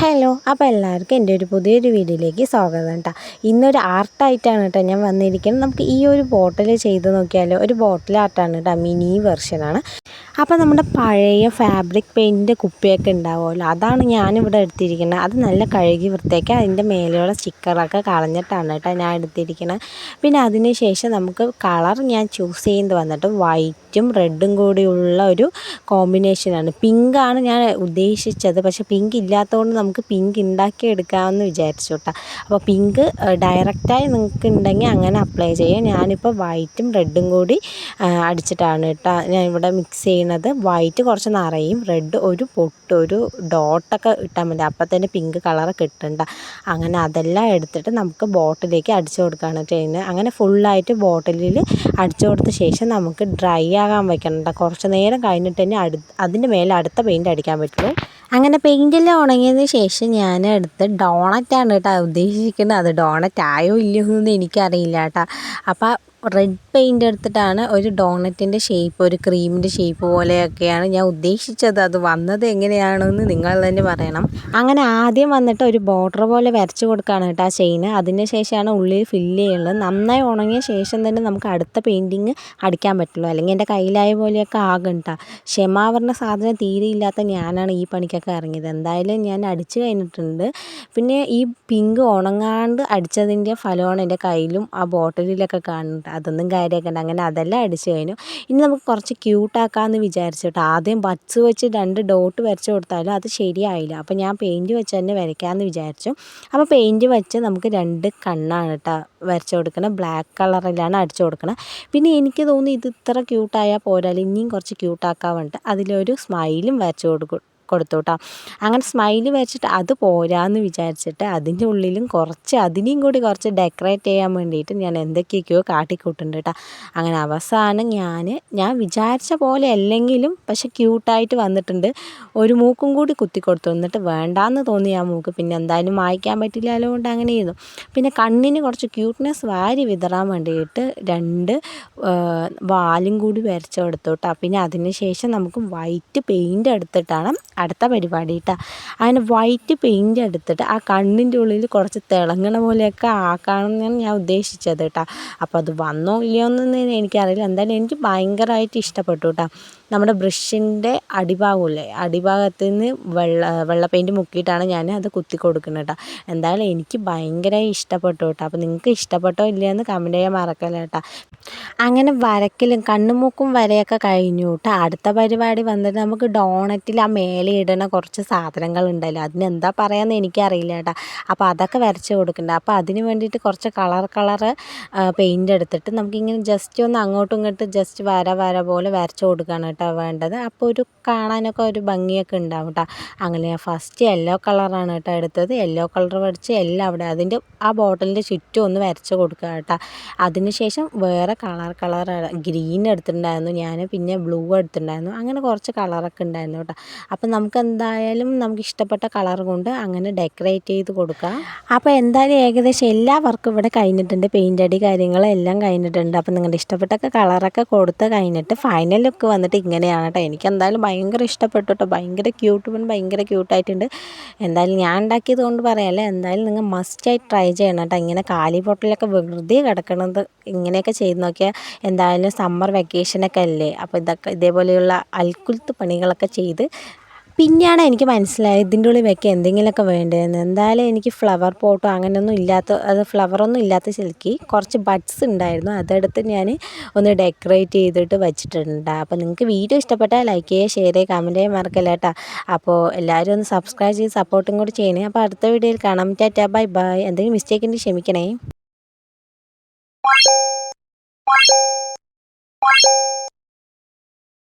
Hello അപ്പോൾ എല്ലാവർക്കും എന്റെ ഒരു പുതിയൊരു വീഡിയോയിലേക്ക് സ്വാഗതം കേട്ടോ ഇന്നൊരു ആർട്ടായിട്ടാണ് കേട്ടോ ഞാൻ വന്നിരിക്കുന്നത്. നമുക്ക് ഈ ഒരു ബോട്ടിൽ ചെയ്ത് നോക്കിയാലോ ഒരു ബോട്ടിൽ ആർട്ടാണ് കേട്ടോ മിനി വെർഷനാണ് അപ്പോൾ നമ്മുടെ പഴയ ഫാബ്രിക് പെയിന്റിന്റെ കുപ്പിയൊക്കെ ഉണ്ടാവുമല്ലോ അതാണ് ഞാനിവിടെ എടുത്തിരിക്കുന്നത്. അത് നല്ല കഴുകി വൃത്തിയാക്കി അതിന്റെ മേലെയുള്ള സ്റ്റിക്കറൊക്കെ കളഞ്ഞിട്ടാണ് കേട്ടോ ഞാൻ എടുത്തിരിക്കുന്നത്. പിന്നെ അതിന് ശേഷം നമുക്ക് കളർ ഞാൻ ചൂസ് ചെയ്ത് വന്നിട്ട് വൈറ്റും റെഡും കൂടിയുള്ള ഒരു കോമ്പിനേഷനാണ് പിങ്കാണ് ഞാൻ ഉദ്ദേശിച്ചത്. പക്ഷേ പിങ്ക് ഇല്ലാത്തതുകൊണ്ട് നമുക്ക് പിങ്ക് ഉണ്ടാക്കി എടുക്കാമെന്ന് വിചാരിച്ചു കേട്ടോ അപ്പോൾ പിങ്ക് ഡയറക്റ്റായി നിങ്ങൾക്ക് ഉണ്ടെങ്കിൽ അങ്ങനെ അപ്ലൈ ചെയ്യാം. ഞാനിപ്പോൾ വൈറ്റും റെഡും കൂടി അടിച്ചിട്ടാണ് കേട്ടോ ഞാൻ ഇവിടെ മിക്സ് ചെയ്യുന്നത് വൈറ്റ് കുറച്ച് നിറയും റെഡ് ഒരു പൊട്ട് ഒരു ഡോട്ടൊക്കെ ഇട്ടാൽ മതി. അപ്പോൾ തന്നെ പിങ്ക് കളറ് കിട്ടണ്ട. അങ്ങനെ അതെല്ലാം എടുത്തിട്ട് നമുക്ക് ബോട്ടിലേക്ക് അടിച്ചു കൊടുക്കുകയാണ് ചെയ്യുന്നത്. അങ്ങനെ ഫുള്ളായിട്ട് ബോട്ടിലിൽ അടിച്ചു കൊടുത്ത ശേഷം നമുക്ക് ഡ്രൈ ആകാൻ വെക്കണം കുറച്ച് നേരം കഴിഞ്ഞിട്ട് തന്നെ അടു അതിന്റെ മേലെ അടുത്ത പെയിന്റ് അടിക്കാൻ പറ്റുള്ളൂ. അങ്ങനെ പെയിന്റെല്ലാം ഉണങ്ങിയതിന് ശേഷം ഞാൻ എടുത്ത് ഡോണറ്റാണ് കേട്ടോ ഉദ്ദേശിക്കുന്നത് അത് ഡോണറ്റ് ആയോ ഇല്ലയോ എന്നൊന്നും എനിക്കറിയില്ല കേട്ടോ. അപ്പോൾ റെഡ് പെയിന്റ് എടുത്തിട്ടാണ് ഒരു ഡോണറ്റിന്റെ ഷേപ്പ് ഒരു ക്രീമിന്റെ ഷേപ്പ് പോലെയൊക്കെയാണ് ഞാൻ ഉദ്ദേശിച്ചത്. അത് വന്നത് എങ്ങനെയാണെന്ന് നിങ്ങൾ തന്നെ പറയണം. അങ്ങനെ ആദ്യം വന്നിട്ട് ഒരു ബോർഡർ പോലെ വരച്ച് കൊടുക്കുകയാണ് കേട്ടോ ആ ചെയിന് അതിന് ശേഷമാണ് ഉള്ളിൽ ഫില്ല് ചെയ്യുന്നത്. നന്നായി ഉണങ്ങിയ ശേഷം തന്നെ നമുക്ക് അടുത്ത പെയിന്റിങ് അടിക്കാൻ പറ്റുള്ളൂ. അല്ലെങ്കിൽ എന്റെ കയ്യിലായ പോലെയൊക്കെ ആകും കേട്ടോ ക്ഷമാവരണ സാധനം തീരെ ഇല്ലാത്ത ഞാനാണ് ഈ പണിക്കൊക്കെ ഇറങ്ങിയത്. എന്തായാലും ഞാൻ അടിച്ച് കഴിഞ്ഞിട്ടുണ്ട്. പിന്നെ ഈ പിങ്ക് ഉണങ്ങാണ്ട് അടിച്ചതിന്റെ ഫലമാണ് എന്റെ കയ്യിലും ആ ബോട്ടിലൊക്കെ കാണുന്നുണ്ട് അതൊന്നും കാര്യമാക്കണ്ട അങ്ങനെ അതെല്ലാം അടിച്ചു കഴിഞ്ഞു. ഇനി നമുക്ക് കുറച്ച് ക്യൂട്ടാക്കാമെന്ന് വിചാരിച്ചിട്ട് ആദ്യം ബഡ്സ് വെച്ച് രണ്ട് ഡോട്ട് വരച്ച് കൊടുത്താലും അത് ശരിയായില്ല. അപ്പോൾ ഞാൻ പെയിന്റ് വെച്ച് തന്നെ വരയ്ക്കാമെന്ന് വിചാരിച്ചു. അപ്പോൾ പെയിന്റ് വെച്ച് നമുക്ക് രണ്ട് കണ്ണാണ് കേട്ടോ വരച്ച് കൊടുക്കണം. ബ്ലാക്ക് കളറിലാണ് അടിച്ചു കൊടുക്കണം. പിന്നെ എനിക്ക് തോന്നുന്നു ഇത് ഇത്ര ക്യൂട്ടായാൽ പോരാൽ ഇനിയും കുറച്ച് ക്യൂട്ടാക്കാൻ വേണ്ടിയിട്ട് അതിലൊരു സ്മൈലും വരച്ച് കൊടുക്കും കൊടുത്തു കേട്ടോ അങ്ങനെ സ്മൈലി വെച്ചിട്ട് അത് പോരാന്ന് വിചാരിച്ചിട്ട് അതിന്റെ ഉള്ളിലും കുറച്ച് അതിനെയും കൂടി കുറച്ച് ഡെക്കറേറ്റ് ചെയ്യാൻ വേണ്ടിയിട്ട് ഞാൻ എന്തൊക്കെയൊക്കെയോ കാട്ടിക്കൂട്ടുണ്ട് കേട്ടോ അങ്ങനെ അവസാനം ഞാൻ ഞാൻ വിചാരിച്ച പോലെ അല്ലെങ്കിലും പക്ഷെ ക്യൂട്ടായിട്ട് വന്നിട്ടുണ്ട്. ഒരു മൂക്കും കൂടി കുത്തി കൊടുത്തു എന്നിട്ട് വേണ്ടാന്ന് തോന്നി ആ മൂക്ക്. പിന്നെ എന്തായാലും വായിക്കാൻ പറ്റില്ലല്ലോ കൊണ്ട് അങ്ങനെ ചെയ്തു പിന്നെ കണ്ണിന് കുറച്ച് ക്യൂട്ട്നെസ് വാരി വിതറാൻ വേണ്ടിയിട്ട് രണ്ട് വാലും കൂടി വരച്ചു കൊടുത്തു കേട്ടോ പിന്നെ അതിന് ശേഷം നമുക്ക് വൈറ്റ് പെയിന്റ് എടുത്തിട്ടാണ് അടുത്ത പരിപാടി കേട്ടോ അങ്ങനെ വൈറ്റ് പെയിന്റ് എടുത്തിട്ട് ആ കണ്ണിന്റെ ഉള്ളിൽ കുറച്ച് തിളങ്ങണ പോലെയൊക്കെ ആക്കാമെന്നാണ് ഞാൻ ഉദ്ദേശിച്ചത് കേട്ടോ അപ്പോൾ അത് വന്നോ ഇല്ലയോ എന്നൊന്നും എനിക്കറിയില്ല. എന്തായാലും എനിക്ക് ഭയങ്കരമായിട്ട് ഇഷ്ടപ്പെട്ടു കേട്ടോ നമ്മുടെ ബ്രഷിന്റെ അടിഭാഗമില്ലേ? അടിഭാഗത്ത് നിന്ന് വെള്ള വെള്ള പെയിന്റ് മുക്കിയിട്ടാണ് ഞാൻ അത് കുത്തി കൊടുക്കുന്നത് കേട്ടോ. എന്തായാലും എനിക്ക് ഭയങ്കര ഇഷ്ടപ്പെട്ടു കേട്ടോ. അപ്പോൾ നിങ്ങൾക്ക് ഇഷ്ടപ്പെട്ടോ ഇല്ലയെന്ന് കമന്റ് ചെയ്യാൻ മറക്കല്ല കേട്ടോ. അങ്ങനെ വരക്കലും കണ്ണുമൂക്കും വരയൊക്കെ കഴിഞ്ഞു കേട്ടോ. അടുത്ത പരിപാടി വന്നിട്ട് നമുക്ക് ഡോണറ്റിൽ ആ മേലെ ഇടുന്ന കുറച്ച് സാധനങ്ങൾ ഉണ്ടല്ലോ. അതിനെന്താ പറയാമെന്ന് എനിക്കറിയില്ല കേട്ടോ. അപ്പോൾ അതൊക്കെ വരച്ച് കൊടുക്കണ്ട അപ്പോൾ അതിന് വേണ്ടിയിട്ട് കുറച്ച് കളർ കളർ പെയിന്റ് എടുത്തിട്ട് നമുക്കിങ്ങനെ ജസ്റ്റ് ഒന്ന് അങ്ങോട്ടും ഇങ്ങോട്ടും ജസ്റ്റ് വര വര പോലെ വരച്ച് കൊടുക്കുകയാണ് കേട്ടോ വേണ്ടത്. അപ്പോൾ ഒരു കാണാനൊക്കെ ഒരു ഭംഗിയൊക്കെ ഉണ്ടാവും കേട്ടോ അങ്ങനെ ഞാൻ ഫസ്റ്റ് യെല്ലോ കളറാണ് കേട്ടോ എടുത്തത്. യെല്ലോ കളർ വരച്ച് എല്ലാം അവിടെ അതിന്റെ ആ ബോട്ടിലിന്റെ ചുറ്റും ഒന്ന് വരച്ച് കൊടുക്കുക കേട്ടോ അതിനുശേഷം വേറെ കളർ കളർ ഗ്രീൻ എടുത്തിട്ടുണ്ടായിരുന്നു ഞാൻ പിന്നെ ബ്ലൂ എടുത്തിട്ടുണ്ടായിരുന്നു. അങ്ങനെ കുറച്ച് കളറൊക്കെ ഉണ്ടായിരുന്നു കേട്ടോ അപ്പം നമുക്ക് എന്തായാലും നമുക്ക് ഇഷ്ടപ്പെട്ട കളർ കൊണ്ട് അങ്ങനെ ഡെക്കറേറ്റ് ചെയ്ത് കൊടുക്കാം. അപ്പോൾ എന്തായാലും ഏകദേശം എല്ലാ വർക്കും ഇവിടെ കഴിഞ്ഞിട്ടുണ്ട്. പെയിന്റ് അടി കാര്യങ്ങളെല്ലാം കഴിഞ്ഞിട്ടുണ്ട്. അപ്പം നിങ്ങളുടെ ഇഷ്ടപ്പെട്ടൊക്കെ കളറൊക്കെ കൊടുത്ത് കഴിഞ്ഞിട്ട് ഫൈനൽ ലുക്ക് വന്നിട്ട് ഇങ്ങനെയാണ് കേട്ടോ എനിക്കെന്തായാലും ഭയങ്കര ഇഷ്ടപ്പെട്ടു കേട്ടോ ഭയങ്കര ക്യൂട്ട് പിന്നെ ഭയങ്കര ക്യൂട്ടായിട്ടുണ്ട് എന്തായാലും ഞാൻ ഉണ്ടാക്കിയത് കൊണ്ട് പറയാമല്ലേ എന്തായാലും നിങ്ങൾ മസ്റ്റായി ട്രൈ ചെയ്യണം കേട്ടോ ഇങ്ങനെ കാലി ബോട്ടിലൊക്കെ വെറുതെ കിടക്കണത് ഇങ്ങനെയൊക്കെ ചെയ്ത് നോക്കിയാൽ എന്തായാലും സമ്മർ വെക്കേഷനൊക്കെ അല്ലേ? അപ്പോൾ ഇതൊക്കെ ഇതേപോലെയുള്ള അൽക്കുലത്ത് പണികളൊക്കെ ചെയ്ത് പിന്നെയാണ് എനിക്ക് മനസ്സിലായത് ഇതിന്റെ ഉള്ളിൽ വെക്കാൻ എന്തെങ്കിലുമൊക്കെ വേണ്ടതെന്ന്. എന്തായാലും എനിക്ക് ഫ്ലവർ പോട്ടോ അങ്ങനെയൊന്നും ഇല്ലാത്ത അത് ഫ്ലവറൊന്നും ഇല്ലാത്ത ചിലക്കി കുറച്ച് ബഡ്സ് ഉണ്ടായിരുന്നു. അതെടുത്ത് ഞാൻ ഒന്ന് ഡെക്കറേറ്റ് ചെയ്തിട്ട് വെച്ചിട്ടുണ്ട്. അപ്പോൾ നിങ്ങൾക്ക് വീഡിയോ ഇഷ്ടപ്പെട്ടാൽ ലൈക്ക് ചെയ്യുക ഷെയർ ചെയ്യുക കമന്റ് ചെയ്യാൻ മറക്കല്ല കേട്ടോ. അപ്പോൾ എല്ലാവരും ഒന്ന് സബ്സ്ക്രൈബ് ചെയ്ത് സപ്പോർട്ടും കൂടി ചെയ്യണേ. അപ്പോൾ അടുത്ത വീഡിയോയിൽ കാണാം. ടാറ്റ ബൈ ബൈ എന്തെങ്കിലും മിസ്റ്റേക്ക് ഉണ്ടെങ്കിൽ ക്ഷമിക്കണേ.